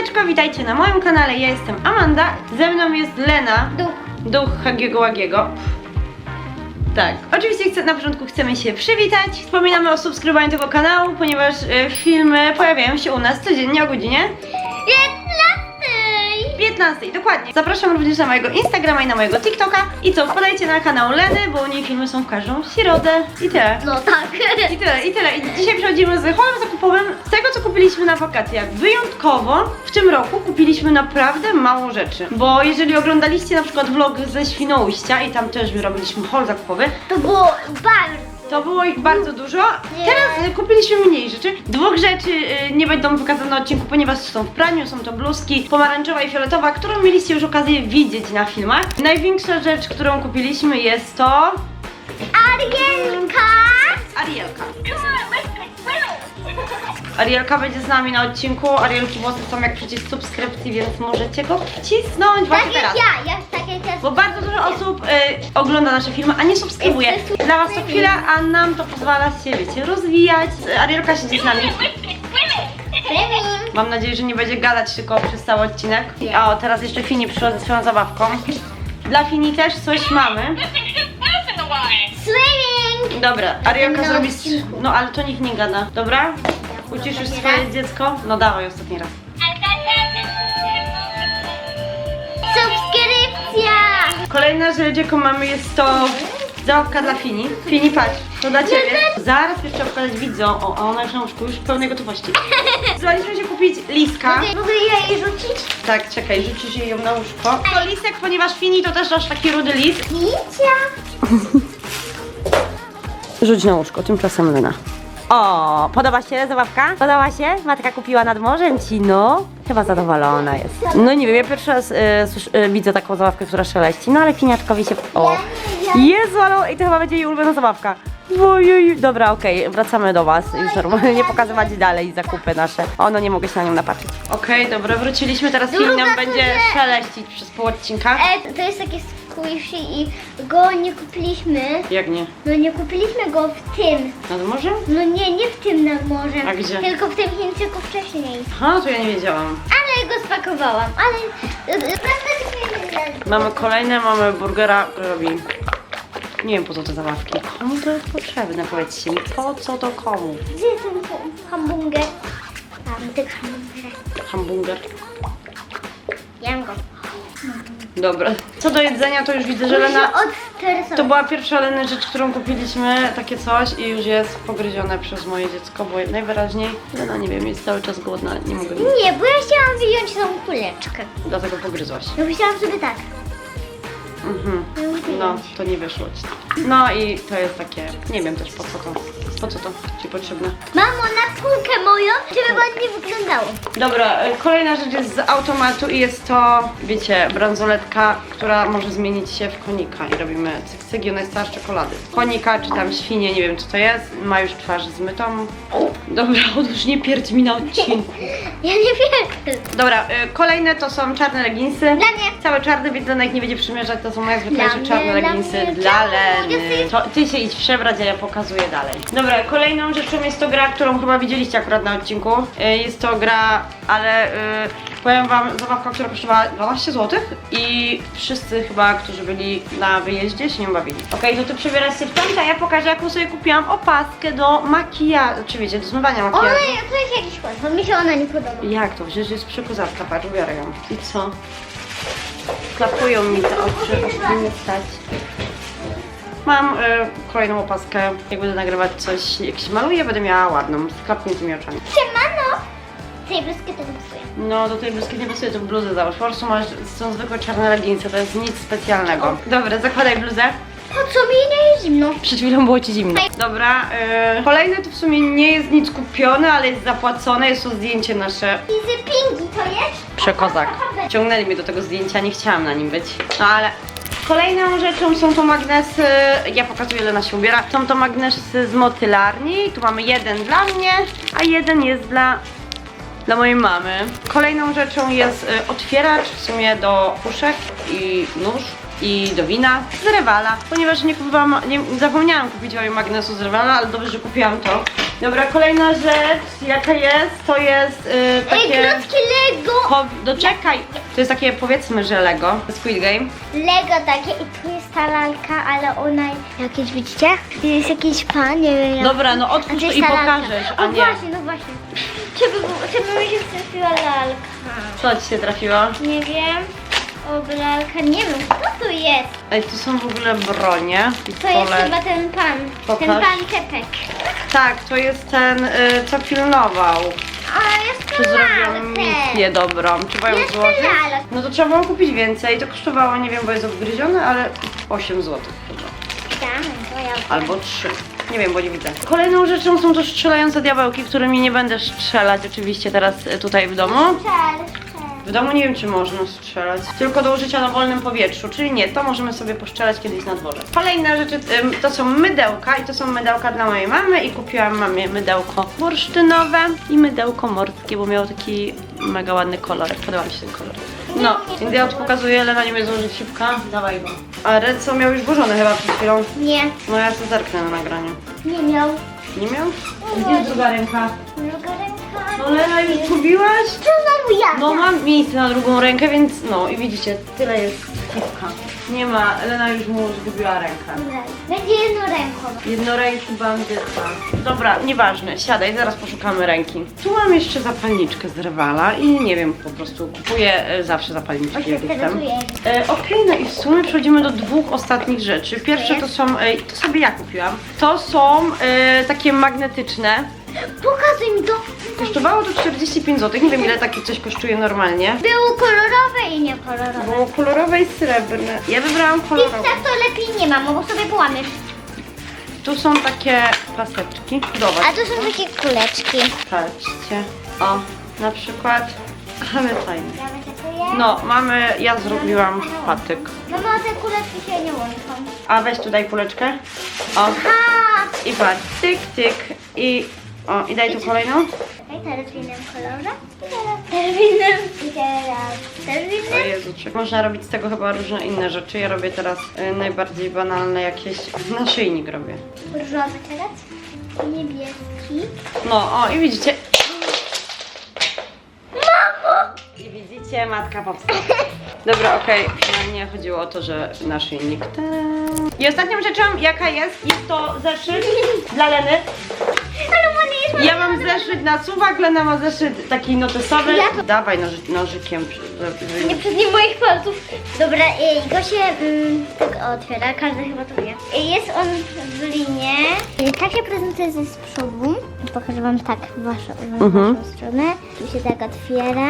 Siemaneczko, witajcie na moim kanale, ja jestem Amanda, ze mną jest Lena, Duch. duch Hagiego Łagiego. Tak, oczywiście chcę, na początku chcemy się przywitać. Wspominamy o subskrybowaniu tego kanału, ponieważ e, filmy pojawiają się u nas codziennie o godzinie 15! 15, dokładnie. Zapraszam również na mojego Instagrama i na mojego TikToka. I co, wpadajcie na kanał Leny, bo u niej filmy są w każdą środę. I tyle. No tak. I tyle, i tyle. I dzisiaj przechodzimy z holem zakupowym z tego, co kupiliśmy na wakacjach. Wyjątkowo w tym roku kupiliśmy naprawdę mało rzeczy. Bo jeżeli oglądaliście na przykład vlog ze Świnoujścia i tam też robiliśmy hol zakupowy, To było bardzo. To było ich bardzo dużo. Teraz y, kupiliśmy mniej rzeczy. Dwóch rzeczy y, nie będą pokazane na odcinku, ponieważ są w praniu. Są to bluzki pomarańczowa i fioletowa, którą mieliście już okazję widzieć na filmach. Największa rzecz, którą kupiliśmy jest to... Arielka! Arielka. Arielka będzie z nami na odcinku. Arielki włosy są jak przycisk subskrypcji, więc możecie go wcisnąć Tak właśnie jak teraz. ja, ja tak jak Bo bardzo dużo osób y, ogląda nasze filmy, a nie subskrybuje. Dla was to chwila, a nam to pozwala się, wiecie, rozwijać. Arielka siedzi z nami. Mam nadzieję, że nie będzie gadać tylko przez cały odcinek. O, teraz jeszcze Fini przyszła ze swoją zabawką. Dla Fini też coś mamy. Swimming! Dobra, Arielka zrobi... No ale to niech nie gada. Dobra? Uciszysz swoje dziecko? No dawaj ostatni raz. Kolejna rzecz, jaką mamy jest to zabawka dla Fini. Fini, patrz, to dla Ciebie. Zaraz jeszcze pokazać widzom. O, a ona już na łóżku, już w pełnej gotowości. Zwaliśmy się kupić liska. Mogę, ja jej rzucić? Tak, czekaj, rzucisz jej ją na łóżko. To lisek, ponieważ Fini to też nasz taki rudy list. Kicia! Rzuć na łóżko, tymczasem Lena. O, podoba się zabawka? Podoba się? Matka kupiła nad morzem ci, no. Chyba zadowolona jest. No nie wiem, ja pierwszy raz y, słysz, y, widzę taką zabawkę, która szeleści, no ale Finiaczkowi się... O, Jezu, ale i to chyba będzie jej ulubiona zabawka. Ojej, dobra, okej, wracamy do was. Już normalnie nie pokazywać dalej zakupy nasze. O, no nie mogę się na nią napatrzeć. Okej, dobra, wróciliśmy, teraz Druga film nam będzie szeleścić przez pół odcinka. E, to jest takie squishy i go nie kupiliśmy. Jak nie? No nie kupiliśmy go w tym. Nad morzem? No nie, nie w tym nad morzem. A gdzie? Tylko w tym Chińczyku wcześniej. Aha, to ja nie wiedziałam. Ale go spakowałam, ale... e, Prawda, Mamy kolejne, mamy burgera, robi... Nie wiem po co te zabawki. Komu to jest potrzebne, powiedzcie mi. Po co to komu? Gdzie jest ten hamburger? Tam, ten hamburger. Hamburger. Jem go. Dobra. Co do jedzenia, to już widzę, że Lena... To była pierwsza Leny rzecz, którą kupiliśmy, takie coś i już jest pogryzione przez moje dziecko, bo najwyraźniej Lena, nie wiem, jest cały czas głodna, nie mogę. Nie, bo ja chciałam wyjąć tą kuleczkę. Dlatego pogryzłaś. Ja myślałam sobie tak. Mhm. No, to nie wyszło ci. No i to jest takie, nie wiem też po co to, po co to ci potrzebne. Mamo, na półkę moją, żeby ładnie wyglądało. Dobra, e, kolejna rzecz jest z automatu i jest to, wiecie, bransoletka, która może zmienić się w konika i robimy cykcygi, ona jest cała z czekolady. Konika czy tam świnie, nie wiem co to jest, ma już twarz zmytą. Dobra, otóż nie pierdź mi na odcinku. Ja nie wiem. Dobra, e, kolejne to są czarne leginsy. Dla mnie. Całe czarne, więc ich nie będzie przymierzać, to są moje zwykle Dla że czarne leginsy dla? Leny. To ty się idź przebrać, a ja pokazuję dalej. Dobra, kolejną rzeczą jest to gra, którą chyba widzieliście akurat na odcinku. E, Jest to gra, ale e, powiem wam, zabawka, która kosztowała 12 zł i wszyscy chyba, którzy byli na wyjeździe się nią bawili. Okej, to ty przebierasz się w tamte, a ja pokażę jaką sobie kupiłam opaskę do makijażu, czy wiecie, do zmywania Ona, makijażu. to jest jakiś kład, bo mi się ona nie podoba. Jak to? Przecież jest przykuzatka, patrz, biorę ją. I co? Klapują mi te oczy, aż nie stać. Mam e, kolejną opaskę. Jak będę nagrywać coś, jak się maluję, będę miała ładną, z klapniętymi oczami. Siemano! Tej bluzki to pasuje. No, do tej bluzki nie pasuje, to bluzę załóż. Po prostu masz, są zwykłe czarne leginsy, to jest nic specjalnego. Dobra, zakładaj bluzę. Po co mi nie jest zimno? Przed chwilą było ci zimno. Dobra, e, kolejne to w sumie nie jest nic kupione, ale jest zapłacone. Jest to zdjęcie nasze Widzę pingi, to jest? Przekozak. Ciągnęli mnie do tego zdjęcia, nie chciałam na nim być. No ale kolejną rzeczą są to magnesy, ja pokazuję ile na się ubiera. Są to magnesy z motylarni. Tu mamy jeden dla mnie, a jeden jest dla, dla mojej mamy. Kolejną rzeczą jest y, otwieracz w sumie do puszek i nóż. I do wina z Rewala, ponieważ nie kupiłam, nie, zapomniałam kupić moje magnesu z Rewala, ale dobrze, że kupiłam to. Dobra, kolejna rzecz, jaka jest, to jest y, Ej, takie... klocki Lego, Po, doczekaj! To jest takie powiedzmy, że Lego. Squid Game. Lego takie i tu jest ta lalka, ale ona jakieś widzicie? Jest jakiś pan, nie wiem jak. Dobra, no otwórz to i pokażesz, a nie. właśnie, no właśnie. Czy by, było- czy by mi się trafiła lalka? Co ci się trafiło? Nie wiem. O, nie wiem, kto tu jest? Ej, tu są w ogóle bronie. To jest chyba ten pan. Pokaż. Ten pan Kepek. Tak, to jest ten, y, co pilnował. A, jest Czy lalkę. misję dobrą. Trzeba ją Jeszcze złożyć? No to trzeba było kupić więcej. To kosztowało, nie wiem, bo jest obgryzione, ale 8 zł chyba. Tak, to ja Albo 3. Nie wiem, bo nie widzę. Kolejną rzeczą są to strzelające diabełki, którymi nie będę strzelać oczywiście teraz y, tutaj w domu. Czel. W domu nie wiem, czy można strzelać. Tylko do użycia na wolnym powietrzu, czyli nie, to możemy sobie poszczelać kiedyś na dworze. Kolejne rzeczy to są mydełka i to są mydełka dla mojej mamy i kupiłam mamie mydełko bursztynowe i mydełko morskie, bo miało taki mega ładny kolor. Podoba mi się ten kolor. No, ja tu pokazuję, ale na nim jest użyciwka. Dawaj go. A Reco miał już włożone chyba przed chwilą. Nie, No ja to zerknę na nagraniu. nie miał. Nie miał? Gdzie jest druga ręka? Druga ręka. No Lena, już zgubiłaś? Znowu ja. No mam miejsce na drugą rękę, więc no i widzicie, tyle jest Nie ma, Elena już mu zgubiła rękę. Będzie jedną ręką. Jednoręki bandyta. Dobra, nieważne, siadaj, zaraz poszukamy ręki. Tu mam jeszcze zapalniczkę z Rewala i nie wiem, po prostu kupuję e, zawsze zapalniczki jakieś tam. Interesuje. E, Okej, no i w sumie przechodzimy do dwóch ostatnich rzeczy. Pierwsze to są, e, to sobie ja kupiłam. To są e, takie magnetyczne. Pokazuj mi to. Kosztowało to 45 zł, nie wiem ile takie coś kosztuje normalnie. Było kolorowe i niekolorowe. Było kolorowe i srebrne. Ja wybrałam kolorowe. tak to lepiej nie ma, bo sobie połamiesz. Tu są takie paseczki. Zobacz. A tu są takie kuleczki. Patrzcie. O, na przykład. Ale fajne. No, mamy, ja zrobiłam patyk. Mamo, te kuleczki się nie łączą. A weź tutaj kuleczkę. O, i patrz. Tyk, tyk. I, o, i daj tu kolejną. Okej, teraz w innym kolorze. I teraz też w innym. I teraz też w O innym. Jezu, czy można robić z tego chyba różne inne rzeczy. Ja robię teraz y, najbardziej banalne jakieś, naszyjnik robię. Różowy teraz. Niebieski. No, o, i widzicie. I widzicie, matka powstała. Dobra, okej, na mnie chodziło o to, że naszyjnik. Tadam. I ostatnią rzeczą, jaka jest, jest to zeszyt dla Leny. Ja mam zeszyt na suwak, Lena ma zeszyt taki notesowy. Ja Dawaj noży, nożykiem. przy- Nie przez nie moich palców. Dobra, y, go się mm, tak otwiera, każdy chyba to wie. Y, Jest on w linie. Y, Takie prezenty ze z przodu. Pokażę wam tak waszą, w Mhm. waszą stronę. Tu się tak otwiera.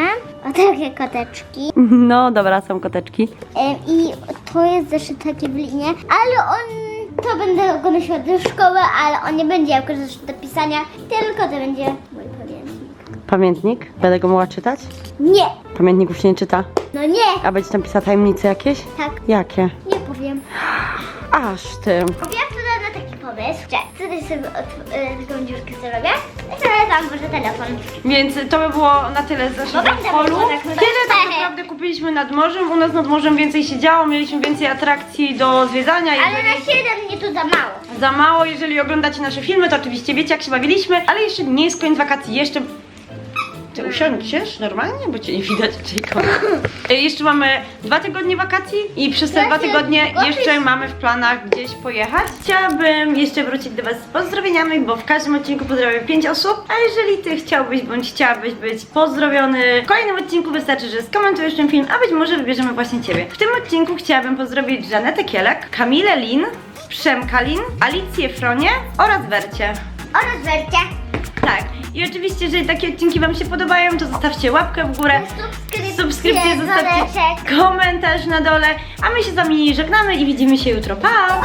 O takie koteczki. No dobra, są koteczki. Y, I to jest zeszyt taki w linie, ale on to będę go nosiła do szkoły, ale on nie będzie jako zeszyt do pisania, tylko to będzie mój pamiętnik. Pamiętnik? Będę go mogła czytać? Nie, Pamiętników się nie czyta. no nie, A będzie tam pisała tajemnice jakieś? tak, Jakie? nie powiem. Aż ty. Ja wtedy na taki pomysł, że tutaj sobie od, y, taką dziurkę zrobię i sobie tam włożę telefon. Więc to by było na tyle z naszego będę było tak kupiliśmy nad morzem? U nas nad morzem więcej się działo, mieliśmy więcej atrakcji do zwiedzania. Ale na 7 mnie to za mało. za mało, jeżeli oglądacie nasze filmy, to oczywiście wiecie jak się bawiliśmy, ale jeszcze nie jest koniec wakacji, jeszcze... Ty usiądziesz normalnie? Bo cię nie widać, Jacob. Y, Jeszcze mamy dwa tygodnie wakacji i przez te Ja dwa się tygodnie jeszcze mamy w planach gdzieś pojechać. Chciałabym jeszcze wrócić do Was z pozdrowieniami, bo w każdym odcinku pozdrawiam 5 osób, a jeżeli Ty chciałbyś bądź chciałabyś być pozdrowiony w kolejnym odcinku wystarczy, że skomentujesz ten film, a być może wybierzemy właśnie Ciebie. W tym odcinku chciałabym pozdrowić Żanetę Kielek, Kamilę Lin, Przemka Lin, Alicję Fronie oraz Wercie. Oraz wersja. Tak. I oczywiście, jeżeli takie odcinki Wam się podobają, to zostawcie łapkę w górę, Subskrypcję, subskrypcję, zostawcie dzwoneczek. komentarz na dole, a my się z Wami żegnamy i widzimy się jutro. Pa!